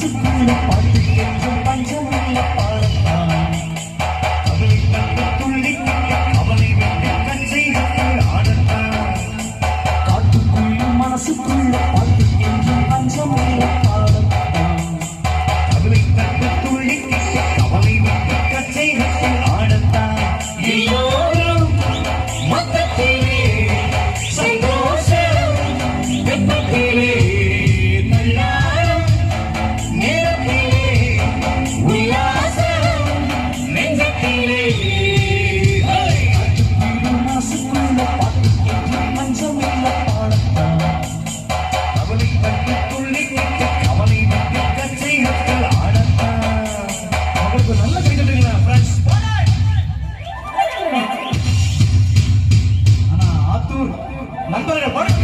பசுக்குள்ள பாட்டு கேட்க பஞ்சமுள்ள பாடத்தான் அவளை கண்டு துள்ளி மனசுக்குள்ள பாட்டு பாருங்க